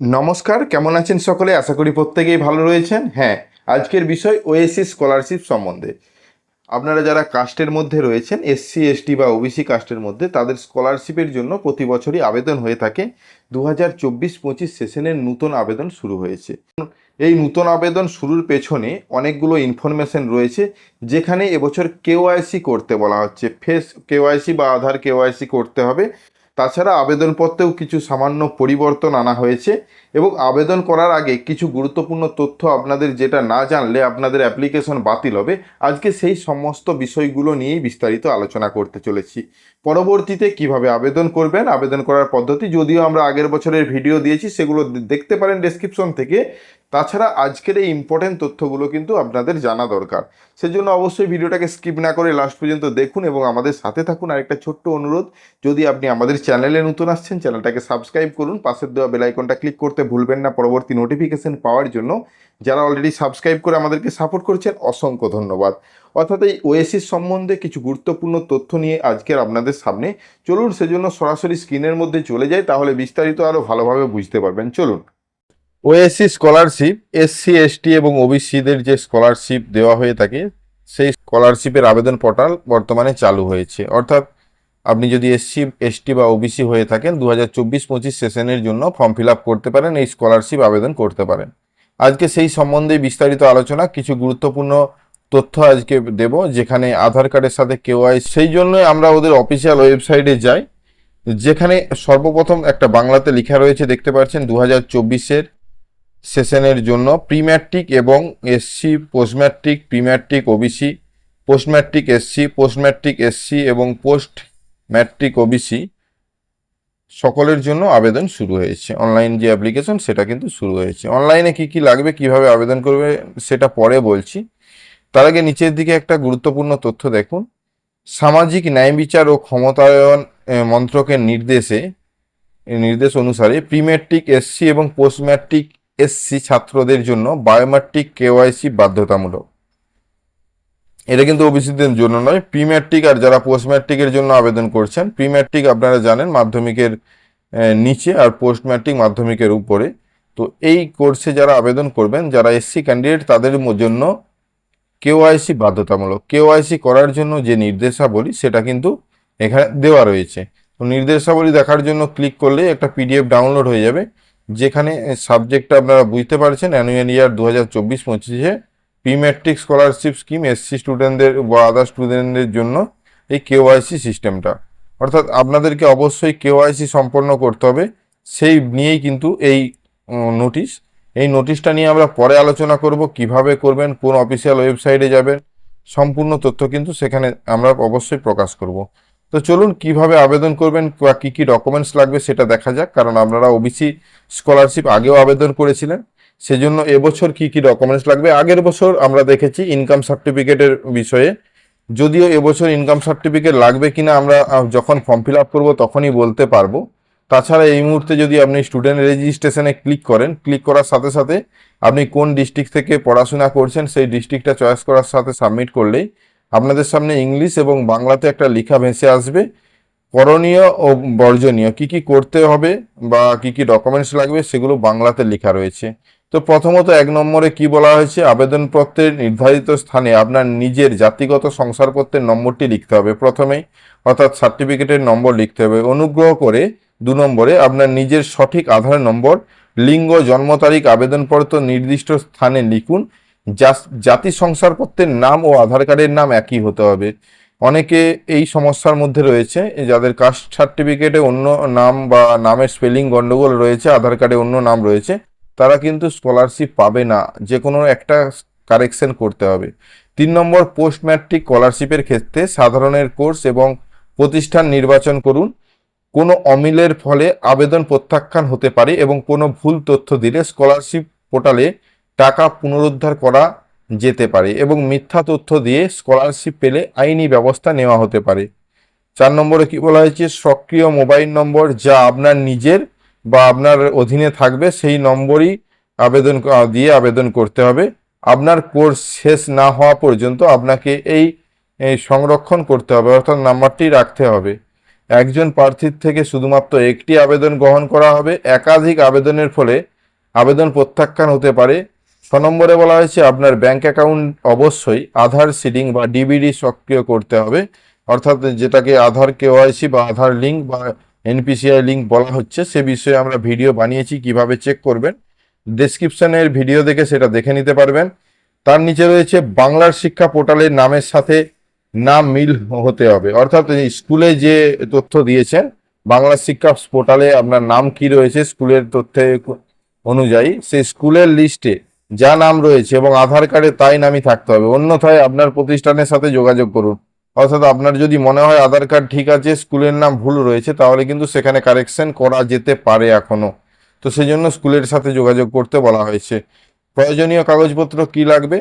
নমস্কার, কেমন আছেন সকলে? আশা করি প্রত্যেকেই ভালো রয়েছেন। হ্যাঁ আজকের বিষয় ওএসসি স্কলারশিপ সম্বন্ধে। আপনারা যারা কাস্টের মধ্যে রয়েছেন এসসি এসটি বা ওবিসি কাস্টের মধ্যে, তাদের স্কলারশিপের জন্য প্রতি বছরই আবেদন হয়ে থাকে। দু হাজার চব্বিশ পঁচিশ সেশনের নতুন আবেদন শুরু হয়েছে। এই নতুন আবেদন শুরুর পেছনে অনেকগুলো ইনফরমেশন রয়েছে, যেখানে এবছর কেওআইসি করতে বলা হচ্ছে। ফেস কেওআইসি বা আধার কেওআইসি করতে হবে। তাছাড়া আবেদনপত্রেও কিছু সামান্য পরিবর্তন আনা হয়েছে এবং আবেদন করার আগে কিছু গুরুত্বপূর্ণ তথ্য আপনাদের যেটা না জানলে আপনাদের অ্যাপ্লিকেশন বাতিল হবে। আজকে সেই সমস্ত বিষয়গুলো নিয়েই বিস্তারিত আলোচনা করতে চলেছি। পরবর্তীতে কীভাবে আবেদন করবেন, আবেদন করার পদ্ধতি, যদিও আমরা আগের বছরের ভিডিও দিয়েছি, সেগুলো দেখতে পারেন ডেসক্রিপশন থেকে। তাছাড়া আজকের এই ইম্পর্টেন্ট তথ্যগুলো কিন্তু আপনাদের জানা দরকার। সেজন্য অবশ্যই ভিডিওটাকে স্কিপ না করে লাস্ট পর্যন্ত দেখুন এবং আমাদের সাথে থাকুন আর একটা ছোট্ট অনুরোধ, যদি আপনি আমাদের চ্যানেলে নতুন আসছেন চ্যানেলটাকে সাবস্ক্রাইব করুন, পাশের দেওয়া বেল আইকনটা ক্লিক করতে ভুলবেন না পরবর্তী নোটিফিকেশন পাওয়ার জন্য। যারা অলরেডি সাবস্ক্রাইব করে আমাদেরকে সাপোর্ট করছেন, অসংখ্য ধন্যবাদ। অর্থাৎ এই ওএসিস সম্বন্ধে কিছু গুরুত্বপূর্ণ তথ্য নিয়ে আজকের আপনাদের সামনে। চলুন সেজন্য সরাসরি স্ক্রিনের মধ্যে চলে যাই, তাহলে বিস্তারিত আরও ভালোভাবে বুঝতে পারবেন। চলুন। ওএসসি স্কলারশিপ, এসসি, এসটি এবং ওবিসিদের যে স্কলারশিপ দেওয়া হয়ে থাকে, সেই স্কলারশিপের আবেদন পোর্টাল বর্তমানে চালু হয়েছে। অর্থাৎ আপনি যদি এসসি, এসটি বা ওবিসি হয়ে থাকেন দু হাজার চব্বিশ পঁচিশ সেশনের জন্য ফর্ম ফিল করতে পারেন, এই স্কলারশিপ আবেদন করতে পারেন। আজকে সেই সম্বন্ধে বিস্তারিত আলোচনা, কিছু গুরুত্বপূর্ণ তথ্য আজকে দেব, যেখানে আধার কার্ডের সাথে কেওয়াই, সেই জন্যই আমরা ওদের অফিসিয়াল ওয়েবসাইটে যাই, যেখানে সর্বপ্রথম একটা বাংলাতে লেখা রয়েছে, দেখতে পাচ্ছেন দু হাজার চব্বিশের সেশনের জন্য প্রি ম্যাট্রিক এবং SC post matric pre matric OBC post matric SC post matric SC এবং পোস্ট ম্যাট্রিক ওবিসি সকলের জন্য আবেদন শুরু হয়েছে। অনলাইন যে অ্যাপ্লিকেশন, সেটা কিন্তু শুরু হয়েছে। অনলাইনে কি কি লাগবে, কীভাবে আবেদন করবে, সেটা পরে বলছি। তার আগে নিচের দিকে একটা গুরুত্বপূর্ণ তথ্য দেখুন। সামাজিক ন্যায় বিচার ও ক্ষমতায়ন মন্ত্রকের নির্দেশে নির্দেশ অনুসারে প্রি ম্যাট্রিক এসসি এবং পোস্ট ম্যাট্রিক এসসি ছাত্রদের জন্য বায়োমেট্রিক কেওয়াইসি বাধ্যতামূলক। এটা কিন্তু ওবিসিদের জন্য নয় প্রি ম্যাট্রিক আর যারা পোস্ট ম্যাট্রিকের জন্য আবেদন করছেন প্রি ম্যাট্রিক আপনারা জানেন মাধ্যমিকের নিচে আর পোস্ট ম্যাট্রিক মাধ্যমিকের উপরে। তো এই কোর্সে যারা আবেদন করবেন, যারা এসসি ক্যান্ডিডেট তাদের জন্য কেওআইসি বাধ্যতামূলক। কেওআইসি করার জন্য যে নির্দেশাবলী, সেটা কিন্তু এখানে দেওয়া রয়েছে। তো নির্দেশাবলী দেখার জন্য ক্লিক করলে একটা পিডিএফ ডাউনলোড হয়ে যাবে। যেখানে সাবজেক্টটা আপনারা বুঝতে পারছেন অ্যানুয়াল ইয়ার দু হাজার চব্বিশ পঁচিশে pre matric scholarship scheme SC স্টুডেন্টদের বা আদার স্টুডেন্টদের জন্য এই কেওআইসি সিস্টেমটা অর্থাৎ আপনাদেরকে অবশ্যই কেওআইসি সম্পন্ন করতে হবে, সেই নিয়েই কিন্তু এই নোটিশ এই নোটিশটা নিয়ে আমরা পরে আলোচনা করব, কীভাবে করবেন, কোন অফিসিয়াল ওয়েবসাইটে যাবেন, সম্পূর্ণ তথ্য কিন্তু সেখানে আমরা অবশ্যই প্রকাশ করব। তো চলুন কীভাবে আবেদন করবেন বা কী কী ডকুমেন্টস লাগবে সেটা দেখা যাক, কারণ আপনারা ওবিসি স্কলারশিপ আগেও আবেদন করেছিলেন। সেজন্য এবছর কি কি ডকুমেন্টস লাগবে? আগের বছর আমরা দেখেছি ইনকাম সার্টিফিকেটের বিষয়ে। যদিও এবছর ইনকাম সার্টিফিকেট লাগবে কিনা আমরা যখন ফর্ম ফিল আপ করব তখনই বলতে পারব। তাছাড়া এই মুহূর্তে যদি আপনি স্টুডেন্ট রেজিস্ট্রেশনে ক্লিক করেন ক্লিক করার সাথে সাথে আপনি কোন ডিস্ট্রিক্ট থেকে পড়াশোনা করছেন, সেই ডিস্ট্রিক্টটা চয়েস করার সাথে সাবমিট করলেই আপনাদের সামনে ইংলিশ এবং বাংলাতে একটা লেখা ভেসে আসবে। করণীয় ও বর্জনীয়, কি কি করতে হবে বা কি কি ডকুমেন্টস লাগবে সেগুলো বাংলাতে লেখা রয়েছে। তো প্রথমত এক নম্বরে কি বলা হয়েছে? আবেদনপত্রের নির্ধারিত স্থানে আপনার নিজের জাতিগত শংসাপত্রের নম্বরটি লিখতে হবে প্রথমেই, অর্থাৎ সার্টিফিকেটের নম্বর লিখতে হবে। অনুগ্রহ করে দু নম্বরে আপনার নিজের সঠিক আধার নম্বর, লিঙ্গ, জন্ম তারিখ, আবেদনপত্র নির্দিষ্ট স্থানে লিখুন। জাতি শংসাপত্রের নাম ও আধার কার্ডের নাম একই হতে হবে। অনেকে এই সমস্যার মধ্যে রয়েছে যাদের কাস্ট সার্টিফিকেটে অন্য নাম বা নামের স্পেলিং গন্ডগোল রয়েছে, আধার কার্ডে অন্য নাম রয়েছে, তারা কিন্তু স্কলারশিপ পাবে না। যে কোনো একটা কারেকশন করতে হবে। তিন নম্বর, পোস্ট ম্যাট্রিক স্কলারশিপের ক্ষেত্রে সাধারণের কোর্স এবং প্রতিষ্ঠান নির্বাচন করুন। কোনো অমিলের ফলে আবেদন প্রত্যাখ্যান হতে পারে এবং কোনো ভুল তথ্য দিলে স্কলারশিপ পোর্টালে টাকা পুনরুদ্ধার করা যেতে পারে এবং মিথ্যা তথ্য দিয়ে স্কলারশিপ পেলে আইনি ব্যবস্থা নেওয়া হতে পারে। চার নম্বরে কি বলা হয়েছে? সক্রিয় মোবাইল নম্বর যা আপনার নিজের বা আপনার অধীনে থাকবে, সেই নম্বরই আবেদন দিয়ে আবেদন করতে হবে। আপনার কোর্স শেষ না হওয়া পর্যন্ত আপনাকে এই সংরক্ষণ করতে হবে, অর্থাৎ নাম্বারটি রাখতে হবে। একজন প্রার্থীর থেকে শুধুমাত্র একটি আবেদন গ্রহণ করা হবে। একাধিক আবেদনের ফলে আবেদন প্রত্যাখ্যান হতে পারে। ছ নম্বরে বলা হয়েছে, আপনার ব্যাংক অ্যাকাউন্ট অবশ্যই আধার সিডিং বা ডিবিডি সক্রিয় করতে হবে। অর্থাৎ যেটাকে আধার কেওয়াইসি বা আধার লিঙ্ক বা এনপিসিআই লিঙ্ক বলা হচ্ছে, সে বিষয়ে আমরা ভিডিও বানিয়েছি, কীভাবে চেক করবেন। ডেসক্রিপশনের ভিডিও দেখে সেটা দেখে নিতে পারবেন। তার নিচে রয়েছে, বাংলার শিক্ষা পোর্টালের নামের সাথে নাম মিল হতে হবে। অর্থাৎ স্কুলে যে তথ্য দিয়েছেন, বাংলা শিক্ষা পোর্টালে আপনার নাম কি রয়েছে, স্কুলের তথ্যে অনুযায়ী, সেই স্কুলের লিস্টে যা নাম রয়েছে এবং আধার কার্ডে তাই নামই থাকতে হবে। অন্যথায় আপনার প্রতিষ্ঠানের সাথে যোগাযোগ করুন। অর্থাৎ আপনার যদি মনে হয় আধার কার্ড ঠিক আছে, স্কুলের নাম ভুল রয়েছে, তাহলে কিন্তু সেখানে কারেকশন করা যেতে পারে এখনও। তো সেই জন্য স্কুলের সাথে যোগাযোগ করতে বলা হয়েছে। প্রয়োজনীয় কাগজপত্র কি লাগবে?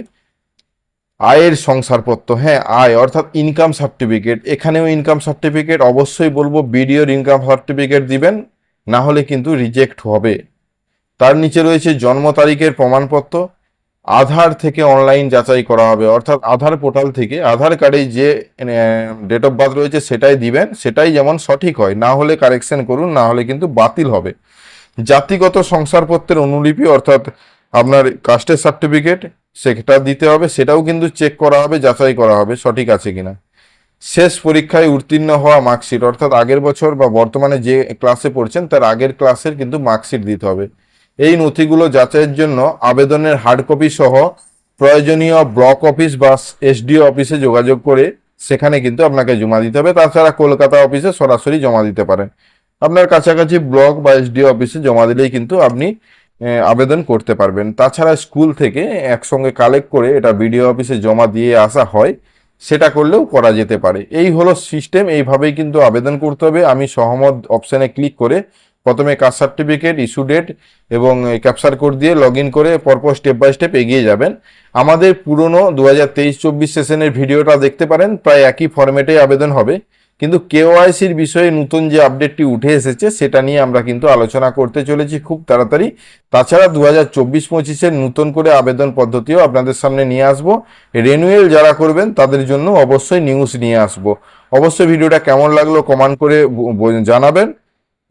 আয়ের শংসারপত্র হ্যাঁ আয়, অর্থাৎ ইনকাম সার্টিফিকেট এখানেও ইনকাম সার্টিফিকেট অবশ্যই বলব বিডিওর ইনকাম সার্টিফিকেট দিবেন, না হলে কিন্তু রিজেক্ট হবে। তার নিচে রয়েছে জন্ম তারিখের প্রমাণপত্র, আধার থেকে অনলাইন যাচাই করা হবে। অর্থাৎ আধার পোর্টাল থেকে আধার কার্ডে যে ডেট অফ বার্থ রয়েছে সেটাই দিবেন, সেটাই যেমন সঠিক হয়। না হলে কারেকশন করুন, না হলে কিন্তু বাতিল হবে। জাতিগত শংসাপত্রের অনুলিপি, অর্থাৎ আপনার কাস্টের সার্টিফিকেট সেটা দিতে হবে, সেটাও কিন্তু চেক করা হবে, যাচাই করা হবে, সঠিক আছে কিনা। শেষ পরীক্ষায় উত্তীর্ণ হওয়া মার্কশিট অর্থাৎ আগের বছর বা বর্তমানে যে ক্লাসে পড়ছেন, তার আগের ক্লাসের কিন্তু মার্কশিট দিতে হবে। এই নথিগুলো যাচাইয়ের জন্য আবেদনের হার্ড কপি সহ প্রয়োজনীয় ব্লক অফিস বা এসডিও অফিসে যোগাযোগ করে সেখানে কিন্তু আপনাকে জমা দিতে হবে। তাছাড়া কলকাতা অফিসে সরাসরি জমা দিতে পারেন। আপনার কাছাকাছি ব্লক বা এসডিও অফিসে জমা দিলেই কিন্তু আপনি আবেদন করতে পারবেন। তাছাড়া স্কুল থেকে একসঙ্গে কালেক্ট করে এটা বিডিও অফিসে জমা দিয়ে আসা হয়, সেটা করলেও করা যেতে পারে। এই হলো সিস্টেম এইভাবেই কিন্তু আবেদন করতে হবে। আমি সহমত অপশানে ক্লিক করে প্রথমে কাস্ট সার্টিফিকেট ইস্যু ডেট এবং ক্যাপচার কোড দিয়ে লগ ইন করে পরপর স্টেপ বাই স্টেপ এগিয়ে যাবেন। আমাদের পুরনো দু হাজার তেইশ চব্বিশ সেশনের ভিডিওটা দেখতে পারেন, প্রায় একই ফরম্যাটে আবেদন হবে। কিন্তু কেওআইসির বিষয়ে নতুন যে আপডেটটি উঠে এসেছে, সেটা নিয়ে আমরা কিন্তু আলোচনা করতে চলেছি খুব তাড়াতাড়ি। তাছাড়া দু হাজার চব্বিশ পঁচিশের নতুন করে আবেদন পদ্ধতিও আপনাদের সামনে নিয়ে আসব। রেনুয়েল যারা করবেন, তাদের জন্য অবশ্যই নিউজ নিয়ে আসব। অবশ্যই ভিডিওটা কেমন লাগল কমেন্ট করে জানাবেন।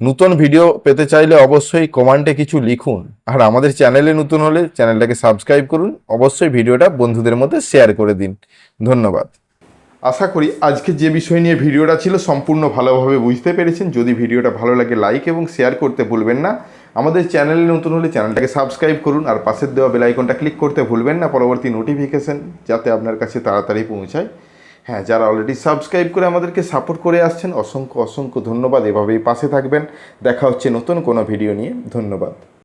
নতুন ভিডিও পেতে চাইলে অবশ্যই কমেন্টে কিছু লিখুন। আর আমাদের চ্যানেলে নতুন হলে চ্যানেলটাকে সাবস্ক্রাইব করুন। অবশ্যই ভিডিওটা বন্ধুদের মধ্যে শেয়ার করে দিন। ধন্যবাদ। আশা করি আজকে যে বিষয় নিয়ে ভিডিওটা ছিল সম্পূর্ণ ভালোভাবে বুঝতে পেরেছেন। যদি ভিডিওটা ভালো লাগে লাইক এবং শেয়ার করতে ভুলবেন না। আমাদের চ্যানেলে নতুন হলে চ্যানেলটাকে সাবস্ক্রাইব করুন আর পাশের দেওয়া বেল আইকনটা ক্লিক করতে ভুলবেন না। পরবর্তী নোটিফিকেশন যাতে আপনার কাছে তাড়াতাড়ি পৌঁছায়। হ্যাঁ যারা অলরেডি সাবস্ক্রাইব করে আমাদেরকে সাপোর্ট করে আসছেন, অসংখ্য অসংখ্য ধন্যবাদ। এভাবেই পাশে থাকবেন। দেখা হচ্ছে নতুন কোনো ভিডিও নিয়ে। ধন্যবাদ।